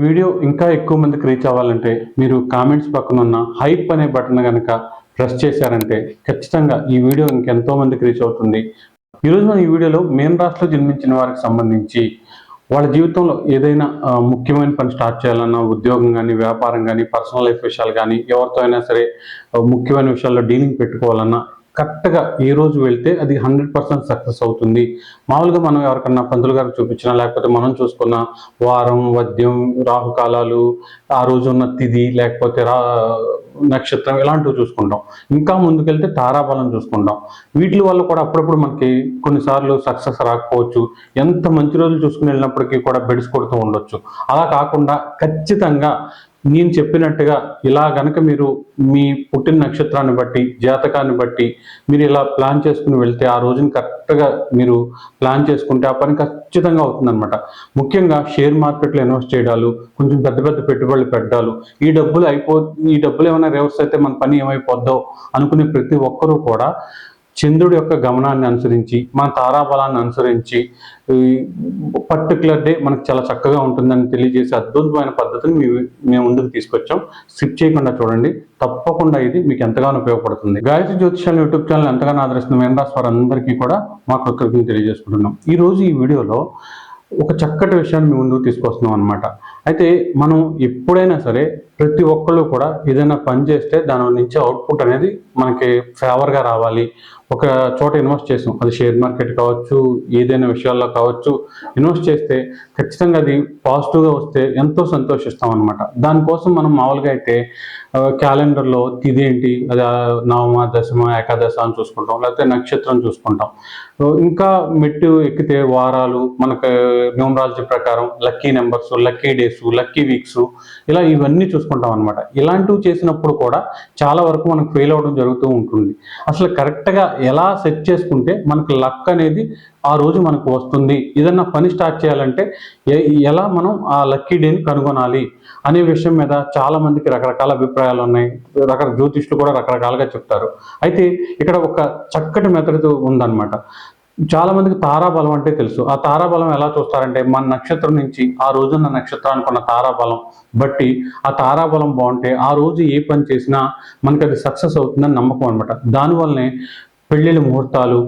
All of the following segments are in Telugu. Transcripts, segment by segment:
వీడియో ఇంకా ఎక్కువ మందికి రీచ్ అవ్వాలంటే మీరు కామెంట్స్ పక్కన ఉన్న హైప్ అనే బటన్ కనుక ప్రెస్ చేశారంటే ఖచ్చితంగా ఈ వీడియో ఇంకెంతో మందికి రీచ్ అవుతుంది. ఈరోజు మనం ఈ వీడియోలో మేన్ రాష్ట్రలో జన్మించిన వారికి సంబంధించి వాళ్ళ జీవితంలో ఏదైనా ముఖ్యమైన పని స్టార్ట్ చేయాలన్నా ఉద్యోగం కానీ వ్యాపారం కానీ పర్సనల్ లైఫ్ విషయాలు కానీ ఎవరితో అయినా సరే ముఖ్యమైన విషయాల్లో డీలింగ్ పెట్టుకోవాలన్నా కరెక్ట్గా ఏ రోజు వెళ్తే అది హండ్రెడ్ పర్సెంట్ సక్సెస్ అవుతుంది. మామూలుగా మనం ఎవరికన్నా పంతులు గారికి చూపించినా లేకపోతే మనం చూసుకున్న వారం వద్యం రాహుకాలాలు ఆ రోజు ఉన్న తిథి లేకపోతే రా నక్షత్రం ఇలాంటివి చూసుకుంటాం. ఇంకా ముందుకెళ్తే తారాబలం చూసుకుంటాం. వీటి వల్ల కూడా అప్పుడప్పుడు మనకి కొన్నిసార్లు సక్సెస్ రాకపోవచ్చు. ఎంత మంచి రోజులు చూసుకుని వెళ్ళినప్పటికీ కూడా బెడిసి కొడుతూ ఉండొచ్చు. అలా కాకుండా ఖచ్చితంగా నేను చెప్పినట్టుగా ఇలా గనక మీరు మీ పుట్టిన నక్షత్రాన్ని బట్టి జాతకాన్ని బట్టి మీరు ఇలా ప్లాన్ చేసుకుని వెళ్తే ఆ రోజుని కరెక్ట్గా మీరు ప్లాన్ చేసుకుంటే ఆ పని ఖచ్చితంగా అవుతుందన్నమాట. ముఖ్యంగా షేర్ మార్కెట్లో ఇన్వెస్ట్ చేయడాలు కొంచెం పెద్ద పెద్ద పెట్టుబడులు పెట్టడాలు ఈ డబ్బులు అయిపో ఈ డబ్బులు ఏమైనా రివర్స్ అయితే మన పని ఏమైపోద్దో అనుకునే ప్రతి ఒక్కరూ కూడా చంద్రుడి యొక్క గమనాన్ని అనుసరించి మన తారాబలాన్ని అనుసరించి పర్టికులర్ డే మనకు చాలా చక్కగా ఉంటుందని తెలియజేసే అద్భుతమైన పద్ధతిని మేము ముందుకు తీసుకొచ్చాం. స్కిప్ చేయకుండా చూడండి. తప్పకుండా ఇది మీకు ఎంతగానో ఉపయోగపడుతుంది. గాయత్రి జ్యోతిషాలు యూట్యూబ్ ఛానల్ ఎంతగానో ఆదరిస్తున్న మేనరాశి వారందరికీ కూడా మా కృతజ్ఞతలు తెలియజేసుకుంటున్నాం. ఈ రోజు ఈ వీడియోలో ఒక చక్కటి విషయాన్ని మీ ముందుకు తీసుకొస్తున్నాం అనమాట అయితే మనం ఎప్పుడైనా సరే ప్రతి ఒక్కళ్ళు కూడా ఏదైనా పని చేస్తే దాని నుంచి అవుట్పుట్ అనేది మనకి ఫేవర్గా రావాలి. ఒక చోట ఇన్వెస్ట్ చేసాం. అది షేర్ మార్కెట్ కావచ్చు ఏదైనా విషయాల్లో కావచ్చు ఇన్వెస్ట్ చేస్తే ఖచ్చితంగా అది పాజిటివ్గా వస్తే ఎంతో సంతోషిస్తాం అనమాట దానికోసం మనం మామూలుగా అయితే క్యాలెండర్లో తిది ఏంటి అది నవమ దశమ ఏకాదశ అని చూసుకుంటాం. లేకపోతే నక్షత్రం చూసుకుంటాం. ఇంకా మెట్టు ఎక్కితే వారాలు మనకు న్యూమరాలజీ ప్రకారం lucky numbers lucky days lucky weeks ఇలా ఇవన్నీ చూసుకుంటాం అనమాట ఇలాంటివి చేసినప్పుడు కూడా చాలా వరకు మనకు ఫెయిల్ అవ్వడం జరుగుతూ ఉంటుంది. అసలు కరెక్ట్గా ఎలా సెట్ చేసుకుంటే మనకు లక్ అనేది ఆ రోజు మనకు వస్తుంది? ఏదన్నా పని స్టార్ట్ చేయాలంటే ఎలా మనం ఆ లక్కీ డేని కనుగొనాలి? అనే విషయం మీద చాలామందికి రకరకాల అభిప్రాయాలు ఉన్నాయి. రకరకాల జ్యోతిష్లు కూడా రకరకాలుగా చెప్తారు. అయితే ఇక్కడ ఒక చక్కటి మెథడ్ ఉందన్నమాట. చాలా మందికి తారాబలం అంటే తెలుసు. ఆ తారాబలం ఎలా చూస్తారంటే మన నక్షత్రం నుంచి ఆ రోజున్న నక్షత్రానికి ఉన్న తారాబలం బట్టి ఆ తారాబలం బాగుంటే ఆ రోజు ఏ పని చేసినా మనకి అది సక్సెస్ అవుతుందని నమ్మకం అనమాట దానివల్లనే పెళ్ళిళ్ళ ముహూర్తాలు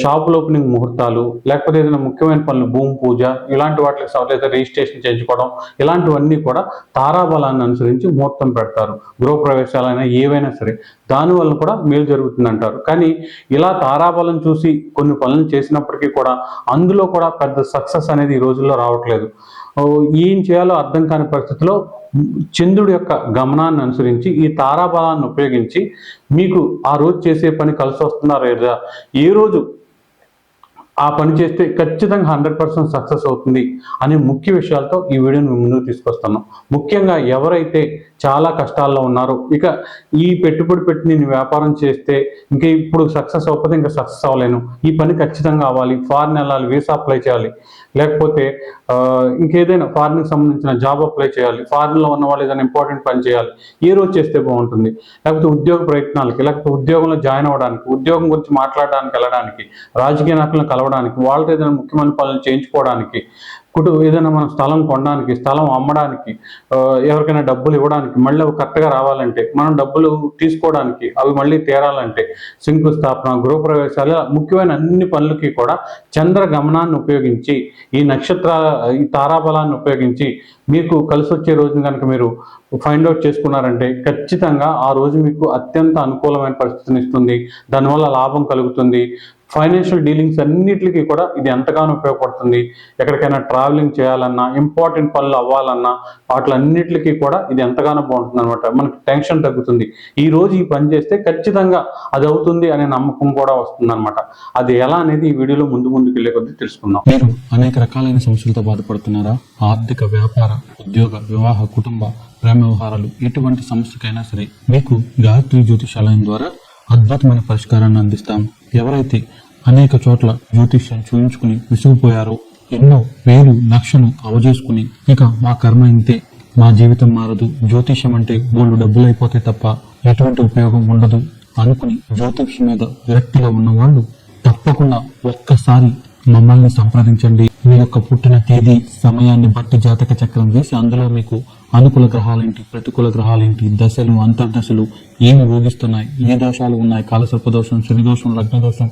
షాపుల ఓపెనింగ్ ముహూర్తాలు లేకపోతే ఏదైనా ముఖ్యమైన పనులు భూమి పూజ ఇలాంటి వాటికి సవలైతే రిజిస్ట్రేషన్ చేయించుకోవడం ఇలాంటివన్నీ కూడా తారాబలాన్ని అనుసరించి ముహూర్తం పెడతారు. గృహప్రవేశాలైనా ఏవైనా సరే దానివల్ల కూడా మేలు జరుగుతుంది అంటారు కానీ ఇలా తారాబలం చూసి కొన్ని పనులు చేసినప్పటికీ కూడా అందులో కూడా పెద్ద సక్సెస్ అనేది ఈ రోజుల్లో రావట్లేదు. ఏం చేయాలో అర్థం కాని పరిస్థితిలో చంద్రుడి యొక్క గమనాన్ని అనుసరించి ఈ తారాబలాన్ని ఉపయోగించి మీకు ఆ రోజు చేసే పని కలిసి వస్తుందా లేదా ఏ రోజు ఆ పని చేస్తే ఖచ్చితంగా హండ్రెడ్ పర్సెంట్ సక్సెస్ అవుతుంది అనే ముఖ్య విషయాలతో ఈ వీడియోని మేము ముందుకు తీసుకొస్తున్నాం. ముఖ్యంగా ఎవరైతే చాలా కష్టాల్లో ఉన్నారు. ఇక ఈ పెట్టుబడి పెట్టి నేను వ్యాపారం చేస్తే ఇంకా ఇప్పుడు సక్సెస్ అవ్వకపోతే ఇంకా సక్సెస్ అవ్వలేను. ఈ పని ఖచ్చితంగా అవ్వాలి. ఫారిన్ వెళ్ళాలి వీసా అప్లై చేయాలి. లేకపోతే ఇంకేదైనా ఫారిన్కి సంబంధించిన జాబ్ అప్లై చేయాలి. ఫారిన్లో ఉన్న వాళ్ళు ఏదైనా ఇంపార్టెంట్ పని చేయాలి. ఏ రోజు చేస్తే బాగుంటుంది? లేకపోతే ఉద్యోగ ప్రయత్నాలకి లేకపోతే ఉద్యోగంలో జాయిన్ అవ్వడానికి ఉద్యోగం గురించి మాట్లాడడానికి వెళ్ళడానికి రాజకీయ నాయకులను కలవడానికి వాళ్ళతో ఏదైనా ముఖ్యమైన పనులు చేయించుకోవడానికి కుటుంబ ఏదైనా మనం స్థలం కొనడానికి స్థలం అమ్మడానికి ఎవరికైనా డబ్బులు ఇవ్వడానికి మళ్ళీ అవి కరెక్ట్గా రావాలంటే మనం డబ్బులు తీసుకోవడానికి అవి మళ్ళీ తీరాలంటే శంకుస్థాపన గృహప్రవేశాలు ముఖ్యమైన అన్ని పనులకి కూడా చంద్ర గమనాన్ని ఉపయోగించి ఈ నక్షత్ర ఈ తారాబలాన్ని ఉపయోగించి మీకు కలిసి వచ్చే రోజున కనుక మీరు ఫైండ్ అవుట్ చేసుకున్నారంటే ఖచ్చితంగా ఆ రోజు మీకు అత్యంత అనుకూలమైన పరిస్థితిని ఇస్తుంది. దానివల్ల లాభం కలుగుతుంది. ఫైనాన్షియల్ డీలింగ్స్ అన్నిటికీ కూడా ఇది ఎంతగానో ఉపయోగపడుతుంది. ఎక్కడికైనా ట్రావెలింగ్ చేయాలన్నా ఇంపార్టెంట్ పనులు అవ్వాలన్నా వాటిలన్నిటికీ కూడా ఇది ఎంతగానో బాగుంటుంది అనమాట మనకి టెన్షన్ తగ్గుతుంది. ఈ రోజు ఈ పని చేస్తే ఖచ్చితంగా అది అవుతుంది అనే నమ్మకం కూడా వస్తుంది అనమాట అది ఎలా అనేది ఈ వీడియోలో ముందు ముందుకు వెళ్ళే కొద్దీ తెలుసుకుందాం. మీరు అనేక రకాలైన సమస్యలతో బాధపడుతున్నారా? ఆర్థిక వ్యాపార ఉద్యోగ వివాహ కుటుంబ ప్రేమ వ్యవహారాలు ఎటువంటి సమస్యకైనా సరే మీకు గాయత్రి జ్యోతిషాలయం ద్వారా అద్భుతమైన పరిష్కారాన్ని అందిస్తాం. ఎవరైతే అనేక చోట్ల జ్యోతిష్యం చూయించుకుని విసిగిపోయారో ఎన్నో వేలు లక్షలు అవజేసుకుని ఇక మా కర్మ ఇంతే. మా జీవితం మారదు. జ్యోతిష్యం అంటే బోళ్ళు డబ్బులు అయిపోతే తప్ప ఎటువంటి ఉపయోగం ఉండదు అనుకుని జ్యోతిష్యం మీద విరక్తిగా ఉన్న వాళ్ళు తప్పకుండా ఒక్కసారి మమ్మల్ని సంప్రదించండి. మీ యొక్క పుట్టిన తేదీ సమయాన్ని బట్టి జాతక చక్రం వేసి అందులో మీకు అనుకూల గ్రహాలేంటి? ప్రతికూల గ్రహాలేంటి? దశలు అంతర్దశలు ఏమి భోగిస్తున్నాయి ఏ దోషాలు ఉన్నాయి? కాలసర్ప దోషం శని దోషం లగ్న దోషం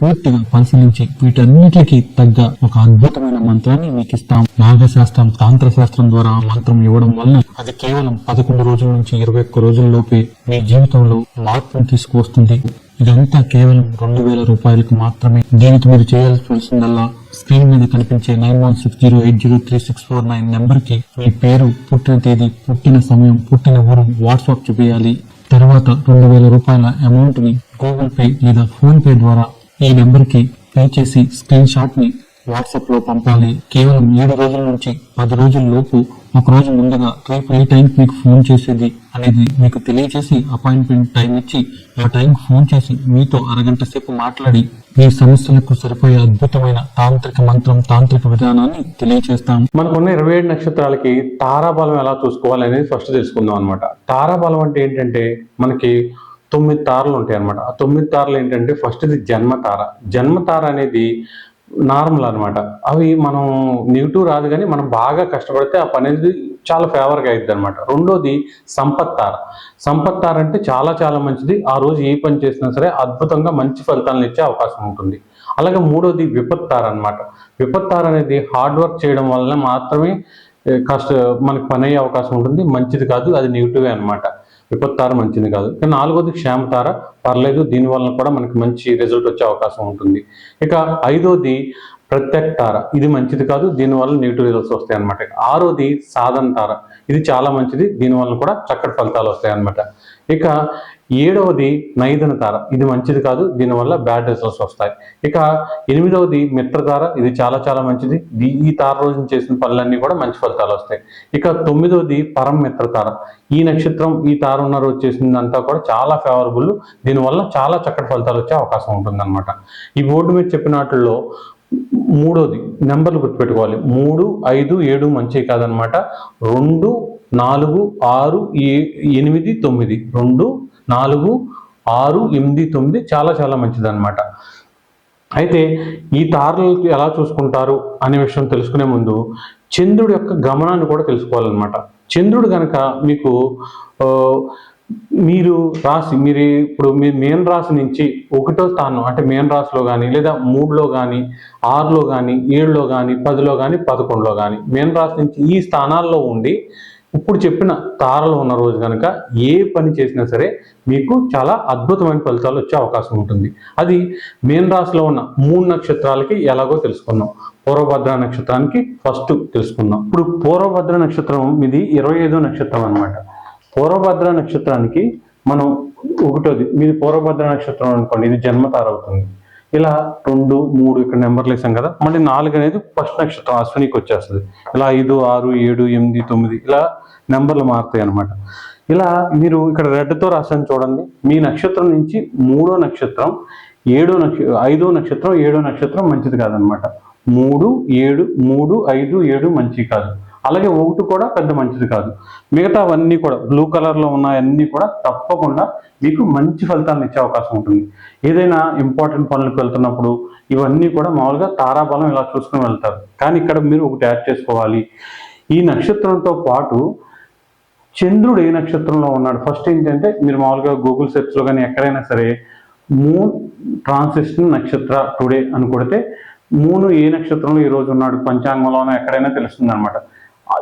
పూర్తిగా పరిశీలించి వీటన్నిటికి తగ్గ ఒక అద్భుతమైన మంత్రాన్ని మీకు ఇస్తాం. నాగశాస్త్రం తాంత్ర శాస్త్రం ద్వారా మంత్రం ఇవ్వడం వల్ల అది కేవలం పదకొండు రోజుల నుంచి ఇరవై ఒక్క రోజుల్లోపే మీ జీవితంలో మార్పును తీసుకువస్తుంది. ఇదంతా కేవలం రెండు వేల రూపాయలకు మాత్రమే. దీనికి మీరు చేయాల్సి వచ్చిందల్లా స్క్రీన్ మీద కనిపించే nine one six zero eight zero three six four nine నెంబర్కి మీ పేరు పుట్టిన తేదీ పుట్టిన సమయం పుట్టిన ఊరు వాట్సాప్ చూపించాలి తర్వాత రెండు వేల రూపాయల అమౌంట్ని గూగుల్ పే లేదా ఫోన్ పే ద్వారా ఈ నెంబర్కి పే చేసి స్క్రీన్ షాట్ వాట్సాప్లో వాట్సాప్లో పంపాలి. కేవలం ఏడు రోజుల నుంచి పది రోజుల లోపు ఒక రోజు ముందుగా రేపు ఏ టైంకి మీకు ఫోన్ చేసేది అనేది మీకు తెలియజేసి అపాయింట్మెంట్ టైం ఇచ్చి ఆ టైంకి ఫోన్ చేసి మీతో అరగంట సేపు మాట్లాడి మీ సమస్యలకు సరిపోయే అద్భుతమైన తాంత్రిక మంత్రం తాంత్రిక విధానాన్ని తెలియజేస్తాం మనకున్న ఇరవై ఏడు నక్షత్రాలకి తారాబలం ఎలా చూసుకోవాలి అనేది ఫస్ట్ తెలుసుకుందాం అనమాట తారాబలం అంటే ఏంటంటే మనకి తొమ్మిది తారలు ఉంటాయి అనమాట ఆ తొమ్మిది తారలు ఏంటంటే ఫస్ట్ది జన్మతార. జన్మతార అనేది నార్మల్ అనమాట అవి మనం నెగిటివ్ రాదు కానీ మనం బాగా కష్టపడితే ఆ పని అనేది చాలా ఫేవర్గా అవుతుంది అనమాట రెండోది సంపత్ తార సంపత్ తార అంటే చాలా చాలా మంచిది. ఆ రోజు ఏ పని చేసినా సరే అద్భుతంగా మంచి ఫలితాలను ఇచ్చే అవకాశం ఉంటుంది. అలాగే మూడోది విపత్తార అనమాట విపత్తార అనేది హార్డ్ వర్క్ చేయడం వల్ల మాత్రమే కష్ట మనకి పని అయ్యే అవకాశం ఉంటుంది. మంచిది కాదు అది నెగిటివే అనమాట విపత్తార మంచిది కాదు. ఇక నాలుగోది క్షేమతార. పర్లేదు దీనివల్ల కూడా మనకి మంచి రిజల్ట్ వచ్చే అవకాశం ఉంటుంది. ఇక ఐదోది ప్రత్యక్ తార ఇది మంచిది కాదు దీనివల్ల నెగిటివ్ రిజల్ట్స్ వస్తాయి అనమాట ఆరోది సాధన తార ఇది చాలా మంచిది దీనివల్ల కూడా చక్కటి ఫలితాలు వస్తాయి అనమాట ఇక ఏడవది నైదన తార. ఇది మంచిది కాదు దీనివల్ల బ్యాడ్ రిజల్ట్స్ వస్తాయి. ఇక ఎనిమిదవది మిత్రతార ఇది చాలా చాలా మంచిది. ఈ తార రోజున చేసిన పనులన్నీ కూడా మంచి ఫలితాలు వస్తాయి. ఇక తొమ్మిదవది పరం మిత్రతార ఈ నక్షత్రం ఈ తార ఉన్న రోజు చేసిందంతా కూడా చాలా ఫేవరబుల్ దీనివల్ల చాలా చక్కటి ఫలితాలు వచ్చే అవకాశం ఉంటుంది ఈ బోర్డు మీద చెప్పిన మూడోది నెంబర్లు గుర్తుపెట్టుకోవాలి. మూడు ఐదు ఏడు మంచివి కాదనమాట రెండు నాలుగు ఆరు ఏ- ఎనిమిది తొమ్మిది. రెండు నాలుగు ఆరు ఎనిమిది తొమ్మిది చాలా చాలా మంచిదన్నమాట. అయితే ఈ తారలు ఎలా చూసుకుంటారు అనే విషయం తెలుసుకునే ముందు చంద్రుడి యొక్క గమనాన్ని కూడా తెలుసుకోవాలన్నమాట. చంద్రుడు కనుక మీకు మీరు రాశి మీరు ఇప్పుడు మీ మేన్ రాశి నుంచి ఒకటో స్థానం అంటే మేన్ రాశిలో కానీ లేదా మూడులో కానీ ఆరులో కానీ ఏడులో కానీ పదిలో కానీ పదకొండులో కానీ మేన్ రాశి నుంచి ఈ స్థానాల్లో ఉండి ఇప్పుడు చెప్పిన తారలు ఉన్న రోజు కనుక ఏ పని చేసినా సరే మీకు చాలా అద్భుతమైన ఫలితాలు వచ్చే అవకాశం ఉంటుంది. అది మేన్ రాశిలో ఉన్న మూడు నక్షత్రాలకి ఎలాగో తెలుసుకుందాం. పూర్వభద్ర నక్షత్రానికి ఫస్ట్ తెలుసుకుందాం. ఇప్పుడు పూర్వభద్ర నక్షత్రం ఇది ఇరవై ఐదో నక్షత్రం అన్నమాట. పూర్వభద్ర నక్షత్రానికి మనం ఒకటోది మీది పూర్వభద్ర నక్షత్రం అనుకోండి ఇది జన్మతార అవుతుంది. ఇలా రెండు మూడు ఇక్కడ నెంబర్లు వేసాం కదా మళ్ళీ నాలుగు అనేది ఫస్ట్ నక్షత్రం అశ్వినికి వచ్చేస్తుంది. ఇలా ఐదు ఆరు ఏడు ఎనిమిది తొమ్మిది ఇలా నెంబర్లు మారుతాయి అన్నమాట. ఇలా మీరు ఇక్కడ రెడ్తో రాశాను చూడండి. మీ నక్షత్రం నుంచి మూడో నక్షత్రం ఏడో నక్ష ఐదో నక్షత్రం ఏడో నక్షత్రం మంచిది కాదనమాట మూడు ఏడు మూడు ఐదు ఏడు మంచి కాదు. అలాగే ఒకటి కూడా పెద్ద మంచిది కాదు. మిగతా అవన్నీ కూడా బ్లూ కలర్లో ఉన్నాయన్నీ కూడా తప్పకుండా మీకు మంచి ఫలితాన్ని ఇచ్చే అవకాశం ఉంటుంది. ఏదైనా ఇంపార్టెంట్ పనులకు వెళ్తున్నప్పుడు ఇవన్నీ కూడా మామూలుగా తారాబలం ఇలా చూసుకుని వెళ్తారు. కానీ ఇక్కడ మీరు ఒకటి యాడ్ చేసుకోవాలి. ఈ నక్షత్రంతో పాటు చంద్రుడు ఏ నక్షత్రంలో ఉన్నాడు? ఫస్ట్ ఏంటంటే మీరు మామూలుగా గూగుల్ సెర్చ్లో కానీ ఎక్కడైనా సరే మూన్ ట్రాన్సిషన్ నక్షత్ర టుడే అని కొడితే మూను ఏ నక్షత్రంలో ఈ రోజు ఉన్నాడు? పంచాంగంలోనో ఎక్కడైనా తెలుస్తుంది అనమాట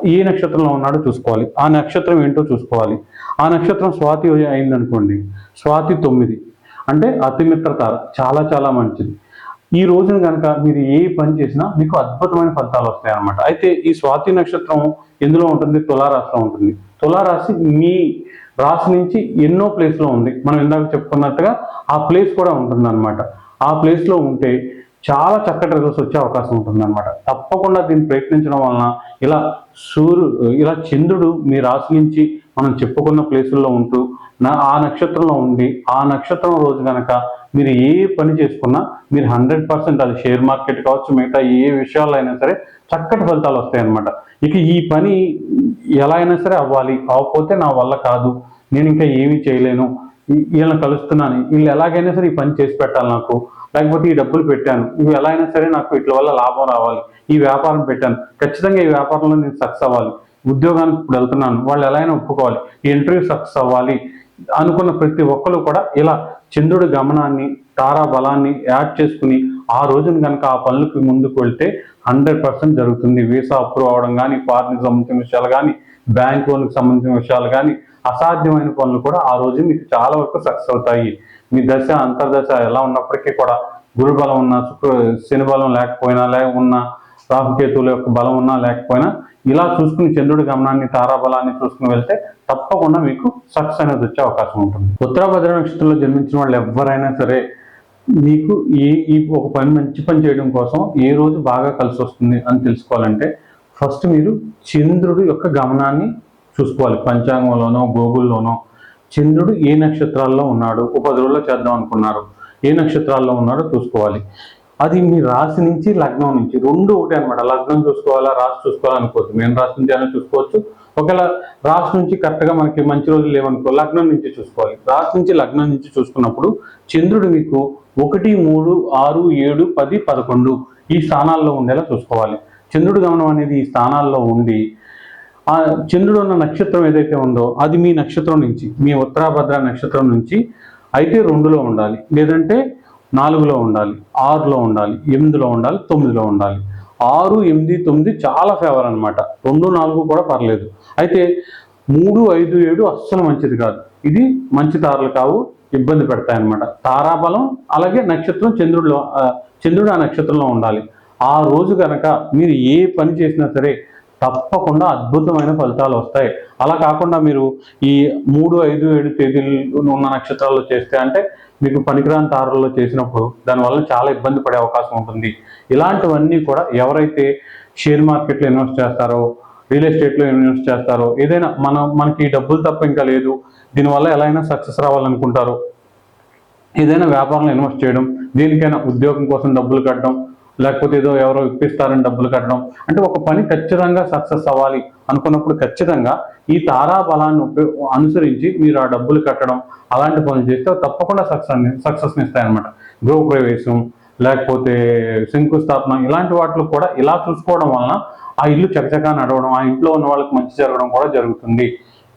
ఏ నక్షత్రంలో ఉన్నాడో చూసుకోవాలి. ఆ నక్షత్రం ఏంటో చూసుకోవాలి. ఆ నక్షత్రం స్వాతి అయిందనుకోండి స్వాతి తొమ్మిది. అంటే అతిమిత్రతార చాలా చాలా మంచిది. ఈ రోజున కనుక మీరు ఏ పని చేసినా మీకు అద్భుతమైన ఫలితాలు వస్తాయి అనమాట అయితే ఈ స్వాతి నక్షత్రం ఎందులో ఉంటుంది? తులారాశిలో ఉంటుంది. తులారాశి మీ రాశి నుంచి ఎన్నో ప్లేస్లో ఉంది. మనం ఇందాక చెప్పుకున్నట్టుగా ఆ ప్లేస్ కూడా ఉంటుంది అనమాట ఆ ప్లేస్లో ఉంటే చాలా చక్కటి రిజల్ట్స్ వచ్చే అవకాశం ఉంటుంది అనమాట తప్పకుండా దీన్ని ప్రయత్నించడం వలన ఇలా సూర్యు ఇలా చంద్రుడు మీ రాశి నుంచి మనం చెప్పుకున్న ప్లేసుల్లో ఉంటూ నా ఆ నక్షత్రంలో ఉండి ఆ నక్షత్రం రోజు కనుక మీరు ఏ పని చేసుకున్నా మీరు హండ్రెడ్ పర్సెంట్ అది షేర్ మార్కెట్ కావచ్చు మిగతా ఏ విషయాల్లో అయినా సరే చక్కటి ఫలితాలు వస్తాయి అన్నమాట ఇక ఈ పని ఎలా అయినా సరే అవ్వాలి. అవ్వకపోతే నా వల్ల కాదు. నేను ఇంకా ఏమీ చేయలేను. వీళ్ళని కలుస్తున్నాను. వీళ్ళు ఎలాగైనా సరే ఈ పని చేసి పెట్టాలి నాకు. లేకపోతే ఈ డబ్బులు పెట్టాను. ఇవి ఎలా అయినా సరే నాకు వీటి వల్ల లాభం రావాలి. ఈ వ్యాపారం పెట్టాను. ఖచ్చితంగా ఈ వ్యాపారంలో నేను సక్సెస్ అవ్వాలి. ఉద్యోగానికి ఇప్పుడు వెళ్తున్నాను వాళ్ళు ఎలా అయినా ఒప్పుకోవాలి ఈ ఇంటర్వ్యూ సక్సెస్ అవ్వాలి అనుకున్న ప్రతి ఒక్కరు కూడా ఇలా చంద్రుడి గమనాన్ని తారా బలాన్ని యాడ్ చేసుకుని ఆ రోజున కనుక ఆ పనులకి ముందుకు వెళ్తే హండ్రెడ్ పర్సెంట్ జరుగుతుంది. వీసా అప్రూవ్ అవడం కానీ ఫారిన్ సంబంధించిన విషయాలు కానీ బ్యాంక్ లోన్కి సంబంధించిన విషయాలు కానీ అసాధ్యమైన పనులు కూడా ఆ రోజు మీకు చాలా వరకు సక్సెస్ అవుతాయి. మీ దశ అంతర్దశ ఎలా ఉన్నప్పటికీ కూడా గురు బలం ఉన్న శుక్ర శని బలం లేకపోయినా లే ఉన్న రాహుకేతువుల యొక్క బలం ఉన్నా లేకపోయినా ఇలా చూసుకుని చంద్రుడి గమనాన్ని తారాబలాన్ని చూసుకుని వెళ్తే తప్పకుండా మీకు సక్సెస్ అనేది వచ్చే అవకాశం ఉంటుంది. ఉత్తరాభద్ర నక్షత్రంలో జన్మించిన వాళ్ళు ఎవరైనా సరే మీకు ఈ ఈ ఒక పని మంచి పని చేయడం కోసం ఏ రోజు బాగా కలిసి వస్తుంది అని తెలుసుకోవాలంటే ఫస్ట్ మీరు చంద్రుడి యొక్క గమనాన్ని చూసుకోవాలి. పంచాంగంలోనో గోగుల్లోనో. చంద్రుడు ఏ నక్షత్రాల్లో ఉన్నాడు ఒక పది రోజుల్లో చేద్దాం అనుకున్నారు ఏ నక్షత్రాల్లో ఉన్నాడో చూసుకోవాలి. అది మీ రాశి నుంచి లగ్నం నుంచి. రెండు ఒకటి అనమాట లగ్నం చూసుకోవాలా రాశి చూసుకోవాలా అనుకోవద్దు. మేము రాశి నుంచి అయినా చూసుకోవచ్చు. ఒకవేళ రాశి నుంచి కరెక్ట్గా మనకి మంచి రోజులు లేవనుకో లగ్నం నుంచి చూసుకోవాలి. రాశి నుంచి లగ్నం నుంచి చూసుకున్నప్పుడు చంద్రుడు మీకు ఒకటి మూడు ఆరు ఏడు పది పదకొండు ఈ స్థానాల్లో ఉండేలా చూసుకోవాలి. చంద్రుడు గమనం అనేది ఈ స్థానాల్లో ఉండి ఆ చంద్రుడు ఉన్న నక్షత్రం ఏదైతే ఉందో అది మీ నక్షత్రం నుంచి మీ ఉత్తరాభద్ర నక్షత్రం నుంచి అయితే రెండులో ఉండాలి. లేదంటే నాలుగులో ఉండాలి ఆరులో ఉండాలి ఎనిమిదిలో ఉండాలి తొమ్మిదిలో ఉండాలి. ఆరు ఎనిమిది తొమ్మిది చాలా ఫేవర్ అనమాట రెండు నాలుగు కూడా పర్లేదు. అయితే మూడు ఐదు ఏడు అస్సలు మంచిది కాదు. ఇది మంచి తారలు కావు ఇబ్బంది పెడతాయి అన్నమాట. తారాబలం అలాగే నక్షత్రం చంద్రుడిలో చంద్రుడు ఆ నక్షత్రంలో ఉండాలి. ఆ రోజు కనుక మీరు ఏ పని చేసినా సరే తప్పకుండా అద్భుతమైన ఫలితాలు వస్తాయి. అలా కాకుండా మీరు ఈ మూడు ఐదు ఏడు తేదీలు ఉన్న నక్షత్రాల్లో చేస్తే అంటే మీకు పనికిరాని తారల్లో చేసినప్పుడు దానివల్ల చాలా ఇబ్బంది పడే అవకాశం ఉంటుంది. ఇలాంటివన్నీ కూడా ఎవరైతే షేర్ మార్కెట్లో ఇన్వెస్ట్ చేస్తారో రియల్ ఎస్టేట్లో ఇన్వెస్ట్ చేస్తారో ఏదైనా మనం మనకి డబ్బులు తప్ప ఇంకా లేదు దీనివల్ల ఎలా అయినా సక్సెస్ రావాలనుకుంటారో. ఏదైనా వ్యాపారంలో ఇన్వెస్ట్ చేయడం దీనికైనా ఉద్యోగం కోసం డబ్బులు కట్టడం లేకపోతే ఏదో ఎవరో ఇప్పిస్తారని డబ్బులు కట్టడం. అంటే ఒక పని ఖచ్చితంగా సక్సెస్ అవ్వాలి అనుకున్నప్పుడు ఖచ్చితంగా ఈ తారా బలాన్ని అనుసరించి మీరు ఆ డబ్బులు కట్టడం అలాంటి పనులు చేస్తే తప్పకుండా సక్సెస్ సక్సెస్ని ఇస్తాయన్నమాట. గృహప్రవేశం లేకపోతే శంకుస్థాపన ఇలాంటి వాటిలో కూడా ఇలా చూసుకోవడం వలన ఆ ఇల్లు చకచకా నడవడం ఆ ఇంట్లో ఉన్న వాళ్ళకి మంచి జరగడం కూడా జరుగుతుంది.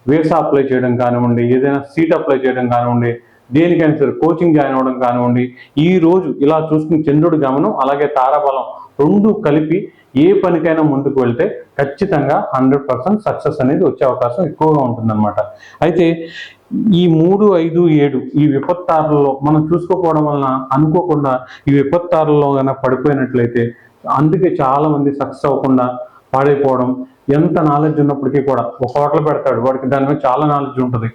వేసా అప్లై చేయడం కానివ్వండి ఏదైనా సీట్ అప్లై చేయడం కానివ్వండి దేనికైనా సరే కోచింగ్ జాయిన్ అవ్వడం కానివ్వండి ఈ రోజు ఇలా చూసుకుని చంద్రుడి గమనం అలాగే తారాబలం రెండు కలిపి ఏ పనికైనా ముందుకు వెళ్తే ఖచ్చితంగా హండ్రెడ్ పర్సెంట్ సక్సెస్ అనేది వచ్చే అవకాశం ఎక్కువగా ఉంటుందన్నమాట. అయితే ఈ మూడు ఐదు ఏడు ఈ విపత్తారులలో మనం చూసుకోకపోవడం వలన అనుకోకుండా ఈ విపత్తారులలో కనుక పడిపోయినట్లయితే అందుకే చాలా మంది సక్సెస్ అవ్వకుండా పాడైపోవడం ఎంత నాలెడ్జ్ ఉన్నప్పటికీ కూడా ఒక హోటల్ పెడతాడు వాడికి దాని మీద చాలా నాలెడ్జ్ ఉంటుంది.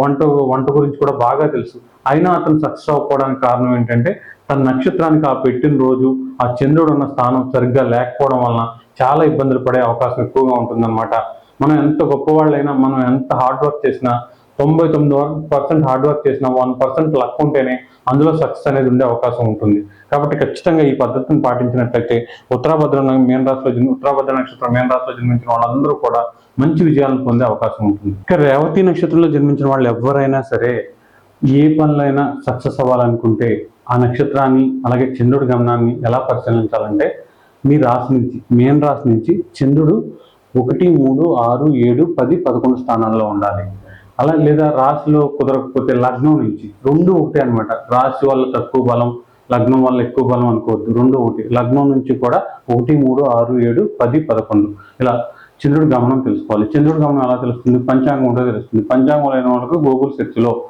వంట వంట గురించి కూడా బాగా తెలుసు. అయినా అతను సక్సెస్ అవ్వకపోవడానికి కారణం ఏంటంటే తన నక్షత్రానికి ఆ పెట్టిన రోజు ఆ చంద్రుడు ఉన్న స్థానం సరిగ్గా లేకపోవడం వలన చాలా ఇబ్బందులు పడే అవకాశం ఎక్కువగా ఉంటుందన్నమాట. మనం ఎంత గొప్పవాళ్ళైనా మనం ఎంత హార్డ్ వర్క్ చేసినా తొంభై తొమ్మిది పర్సెంట్ హార్డ్ వర్క్ చేసిన వన్ పర్సెంట్ లక్ ఉంటేనే అందులో సక్సెస్ అనేది ఉండే అవకాశం ఉంటుంది. కాబట్టి ఖచ్చితంగా ఈ పద్ధతిని పాటించినట్లయితే ఉత్తరాభద్ర మేన్ రాశిలో జన్మ ఉత్తరాభద్ర నక్షత్రం మేన్ రాశిలో జన్మించిన వాళ్ళందరూ కూడా మంచి విజయాలను పొందే అవకాశం ఉంటుంది. ఇక రేవతి నక్షత్రంలో జన్మించిన వాళ్ళు ఎవరైనా సరే ఏ పనులైనా సక్సెస్ అవ్వాలనుకుంటే ఆ నక్షత్రాన్ని అలాగే చంద్రుడి గమనాన్ని ఎలా పరిశీలించాలంటే మీ రాశి నుంచి మేన్ రాశి నుంచి చంద్రుడు ఒకటి మూడు ఆరు ఏడు పది పదకొండు స్థానాల్లో ఉండాలి. అలా లేదా రాశిలో కుదరకపోతే లగ్నం నుంచి రెండు ఒకటే అనమాట రాశి వల్ల తక్కువ బలం లగ్నం వల్ల ఎక్కువ బలం అనుకోవద్దు. రెండు ఒకటి. లగ్నం నుంచి కూడా ఒకటి మూడు ఆరు ఏడు పది పదకొండు. ఇలా చంద్రుడి గమనం తెలుసుకోవాలి. చంద్రుడు గమనం ఎలా తెలుస్తుంది? పంచాంగం ఉంటే తెలుస్తుంది. పంచాంగం లేని వాళ్ళకు గూగుల్ సెర్చ్లో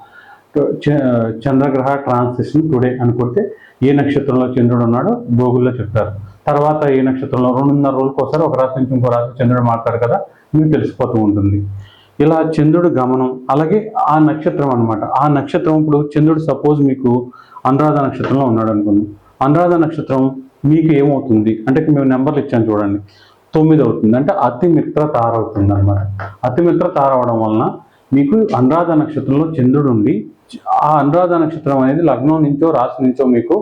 చ- చంద్రగ్రహ ట్రాన్సిషన్ టుడే అని కొడితే ఏ నక్షత్రంలో చంద్రుడు ఉన్నాడో గూగుల్లో చెప్తారు. తర్వాత ఏ నక్షత్రంలో రెండున్నర రోజులకు ఒకసారి ఒక రాశి నుంచి ఇంకో రాశి చంద్రుడు మాట్లాడు కదా? మీకు తెలిసిపోతూ ఉంటుంది. ఇలా చంద్రుడు గమనం అలాగే ఆ నక్షత్రం అనమాట ఆ నక్షత్రం ఇప్పుడు చంద్రుడు సపోజ్ మీకు అనురాధ నక్షత్రంలో ఉన్నాడు అనుకుందాం. అనురాధ నక్షత్రం మీకు ఏమవుతుంది? అంటే మేము నెంబర్లు ఇచ్చాను చూడండి. తొమ్మిది అవుతుంది. అంటే అతిమిత్ర తార అవుతుంది అనమాట అతిమిత్ర తార అవడం వలన మీకు అనురాధ నక్షత్రంలో చంద్రుడు ఉండి ఆ అనురాధ నక్షత్రం అనేది లగ్నం నుంచో రాశి నుంచో మీకు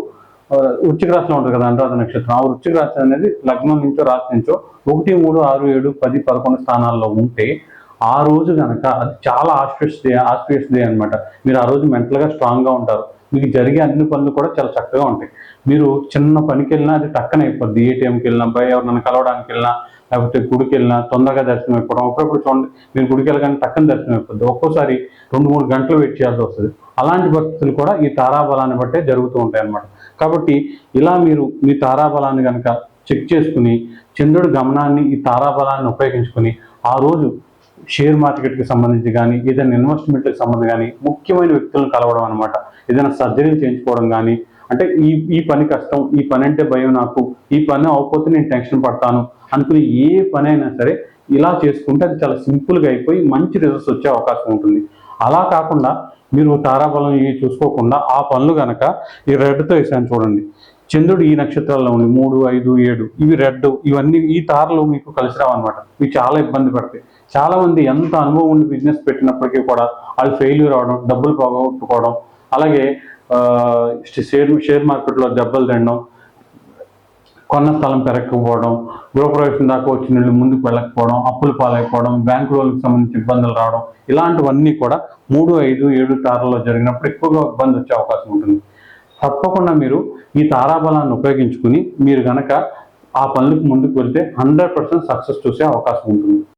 వృచ్చిక రాశిలో ఉంటుంది కదా అనురాధ నక్షత్రం. ఆ వృచ్చిక రాశి అనేది లగ్నం నుంచో రాశి నుంచో ఒకటి మూడు ఆరు ఏడు పది పదకొండు స్థానాల్లో ఉంటే ఆ రోజు కనుక అది చాలా ఆస్పియస్ డే ఆస్పియస్ డే అనమాట మీరు ఆ రోజు మెంటల్గా స్ట్రాంగ్గా ఉంటారు. మీకు జరిగే అన్ని పనులు కూడా చాలా చక్కగా ఉంటాయి. మీరు చిన్న పనికి వెళ్ళినా అది టక్కన అయిపోద్ది. ఏటీఎంకి వెళ్ళినా బై ఎవరినైనా కలవడానికి వెళ్ళినా లేకపోతే గుడికి వెళ్ళినా తొందరగా దర్శనం అయిపోవడం అప్పుడప్పుడు చూడండి మీరు గుడికి వెళ్ళగానే టక్కన దర్శనం అయిపోద్ది. ఒక్కోసారి రెండు మూడు గంటలు వెయిట్ చేయాల్సి వస్తుంది. అలాంటి పరిస్థితులు కూడా ఈ తారాబలాన్ని బట్టే జరుగుతూ ఉంటాయి అన్నమాట. కాబట్టి ఇలా మీరు మీ తారాబలాన్ని కనుక చెక్ చేసుకుని చంద్రుడి గమనాన్ని ఈ తారాబలాన్ని ఉపయోగించుకుని ఆ రోజు షేర్ మార్కెట్కి సంబంధించి కానీ ఏదైనా ఇన్వెస్ట్మెంట్కి సంబంధించి కానీ ముఖ్యమైన వ్యక్తులను కలవడం అనమాట ఏదైనా సర్జరీలు చేయించుకోవడం కానీ అంటే ఈ ఈ పని కష్టం ఈ పని అంటే భయం నాకు ఈ పని అవ్వకపోతే నేను టెన్షన్ పడతాను అనుకుని ఏ పని అయినా సరే ఇలా చేసుకుంటే అది చాలా సింపుల్గా అయిపోయి మంచి రిజల్ట్స్ వచ్చే అవకాశం ఉంటుంది. అలా కాకుండా మీరు తారాబలం ఇవి చూసుకోకుండా ఆ పనులు కనుక ఈ రెడ్తో వేసాను చూడండి. చంద్రుడు ఈ నక్షత్రాల్లో ఉంది మూడు ఐదు ఏడు ఇవి రెడ్ ఇవన్నీ ఈ తారలు మీకు కలిసి రావన్నమాట. ఇవి చాలా ఇబ్బంది పడతాయి. చాలా మంది ఎంత అనుభవం ఉండి బిజినెస్ పెట్టినప్పటికీ కూడా వాళ్ళు ఫెయిల్యూర్ అవడం డబ్బులు పోగొట్టుకోవడం అలాగే షేర్ షేర్ మార్కెట్లో దెబ్బలు తినడం కొన్న స్థలం పెరగకపోవడం గృహప్రవేశం దాకా వచ్చిన వాళ్ళు ముందుకు వెళ్ళకపోవడం అప్పులు పాలైపోవడం బ్యాంకు లోన్కి సంబంధించి ఇబ్బందులు రావడం ఇలాంటివన్నీ కూడా మూడు ఐదు ఏడు తారల్లో జరిగినప్పుడు ఎక్కువగా ఇబ్బంది వచ్చే అవకాశం ఉంటుంది. తప్పకుండా మీరు ఈ తారాబలాన్ని ఉపయోగించుకుని మీరు గనక ఆ పనులకు ముందుకు వెళ్తే హండ్రెడ్ పర్సెంట్ సక్సెస్ చూసే అవకాశం ఉంటుంది.